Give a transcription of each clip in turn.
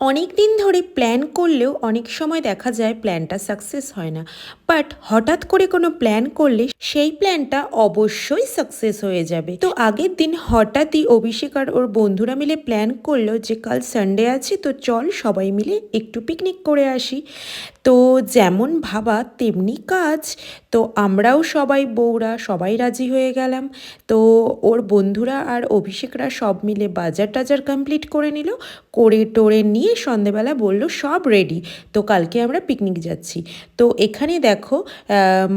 অনেক দিন ধরে প্ল্যান করলেও অনেক সময় দেখা যায় প্ল্যানটা সাকসেস হয় না। বাট হঠাৎ করে কোনো প্ল্যান করলে সেই প্ল্যানটা অবশ্যই সাকসেস হয়ে যাবে। তো আগের দিন হঠাৎই অভিষেক আর ওর বন্ধুরা মিলে প্ল্যান করল যে কাল সানডে আছে, তো চল সবাই মিলে একটু পিকনিক করে আসি। তো যেমন ভাবা তেমনি কাজ। তো আমরাও সবাই বউরা সবাই রাজি হয়ে গেলাম। তো ওর বন্ধুরা আর অভিষেকরা সব মিলে বাজার টাজার কমপ্লিট করে নিল। করে টোরে নিয়ে সন্ধেবেলা বলল, সব রেডি তো কালকে আমরা পিকনিক যাচ্ছি। তো এখানে দেখো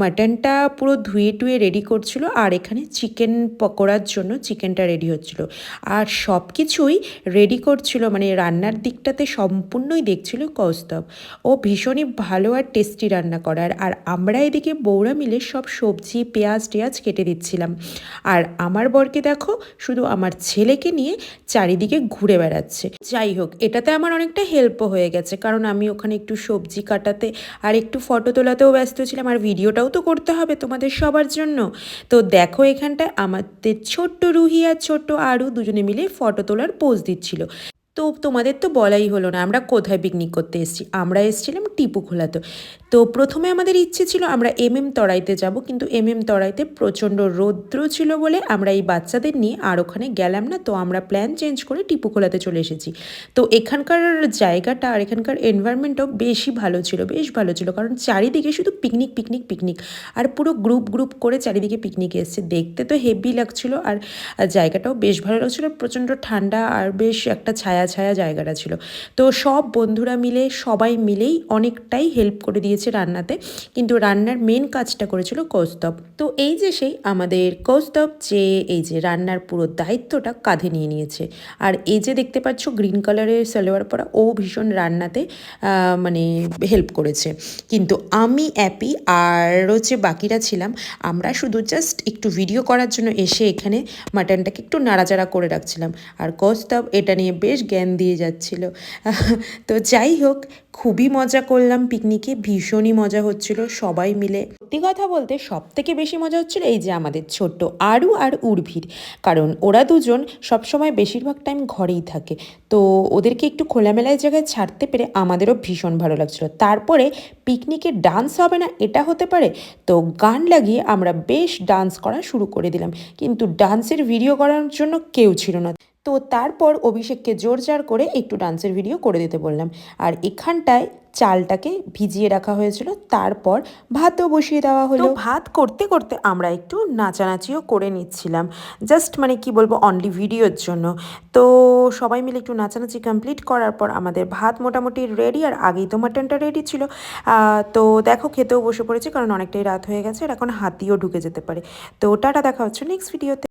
মাটনটা পুরো ধুয়ে টুয়ে রেডি করছিল আর এখানে চিকেন পকোড়ার জন্য চিকেনটা রেডি হচ্ছিল। আর সব কিছুই রেডি করছিল মানে রান্নার দিকটাতে সম্পূর্ণই দেখছিল কৌস্তব। ও ভীষণই ভালো আর টেস্টি রান্না করার। আর আমরা এদিকে বৌরা মিলে সব সবজি, পেঁয়াজ টেয়াজ কেটে দিচ্ছিলাম। আর আমার বরকে দেখো, শুধু আমার ছেলেকে নিয়ে চারিদিকে ঘুরে বেড়াচ্ছে। যাই হোক, এটাতে আমার অনেকটা হেল্পও হয়ে গেছে। কারণ আমি ওখানে একটু সবজি কাটাতে আর একটু ফটো তোলাতেও ব্যস্ত ছিলাম। আর ভিডিওটাও তো করতে হবে তোমাদের সবার জন্য। তো দেখো এখানটায় আমাদের ছোট্ট রুহি আর ছোট্ট আরু দুজনে মিলে ফটো তোলার পোজ দিচ্ছিল। তো তোমাদের তো বলাই হলো না, আমরা কোথায় পিকনিক করতে এসেছি? আমরা এসেছিলাম টিপু খোলাতে। তো প্রথমে আমাদের ইচ্ছে ছিল আমরা এম এম তরাইতে যাব, কিন্তু এম এম তরাইতে প্রচণ্ড রৌদ্র ছিল বলে আমরা এই বাচ্চাদের নিয়ে আর ওখানে গেলাম না, তো আমরা প্ল্যান চেঞ্জ করে টিপু খোলাতে চলে এসেছি। তো এখানকার জায়গাটা আর এখানকার এনভায়রনমেন্টও বেশি ভালো ছিল, বেশ ভালো ছিল, কারণ চারিদিকে শুধু পিকনিক পিকনিক পিকনিক আর পুরো গ্রুপ গ্রুপ করে চারিদিকে পিকনিক এসছে। দেখতে তো হেভি লাগছিল আর জায়গাটাও বেশ ভালো লাগছিল, প্রচণ্ড ঠান্ডা আর বেশ একটা ছায়া ছায়া জায়গাটা ছিল। তো সব বন্ধুরা মিলে, সবাই মিলেই অনেকটাই হেল্প করে দিয়েছে। রান্নাতে, কিন্তু রান্নার মেন কাজটা করেছিল কৌস্তব। তো এই যে সেই আমাদের কৌস্তব যে এই যে রান্নার পুরো দায়িত্বটা কাঁধে নিয়ে নিয়েছে। আর এই যে দেখতে পাচ্ছ গ্রিন কালারের সালোয়ার পরা, ও ভীষণ রান্নাতে মানে হেল্প করেছে। কিন্তু আমি অ্যাপি আর হচ্ছে বাকিরা ছিলাম, আমরা শুধু জাস্ট একটু ভিডিও করার জন্য এসে এখানে মাটনটাকে একটু নাড়াচাড়া করে রাখছিলাম। আর কৌস্তব এটা নিয়ে বেশ জ্ঞান দিয়ে যাচ্ছিল। তো যাই হোক খুবই মজা করলাম পিকনিকে, ভীষণই মজা হচ্ছিল সবাই মিলে। সত্যি কথা বলতে সব থেকে বেশি মজা হচ্ছিল এই যে আমাদের ছোট্ট আরু আর উর্ভির, কারণ ওরা দুজন সবসময় বেশিরভাগ টাইম ঘরেই থাকে। তো ওদেরকে একটু খোলামেলায় জায়গায় ছাড়তে পেরে আমাদেরও ভীষণ ভালো লাগছিল। তারপরে পিকনিকে ডান্স হবে না, এটা হতে পারে? তো গান লাগিয়ে আমরা বেশ ডান্স করা শুরু করে দিলাম। কিন্তু ডান্সের ভিডিও করার জন্য কেউ ছিল না। তো তারপর অভিষেককে জোরজার করে একটু ডান্সের ভিডিও করে দিতে বললাম। আর এখানটায় চালটাকে ভিজিয়ে রাখা হয়েছিল তারপর ভাতও বসিয়ে দেওয়া হলো। ভাত করতে করতে আমরা একটু নাচানাচিও করে নিচ্ছিলাম। জাস্ট মানে কি বলব অনলি ভিডিওর জন্য। তো সবাই মিলে একটু নাচানাচি কমপ্লিট করার পর আমাদের ভাত মোটামুটি রেডি আর আগেই তো মাটনটা রেডি ছিল। তো দেখো খেতেও বসে পড়েছে কারণ অনেকটাই রাত হয়ে গেছে আর এখন হাতিও ঢুকে যেতে পারে। তো টাটা দেখা হচ্ছে নেক্সট ভিডিওতে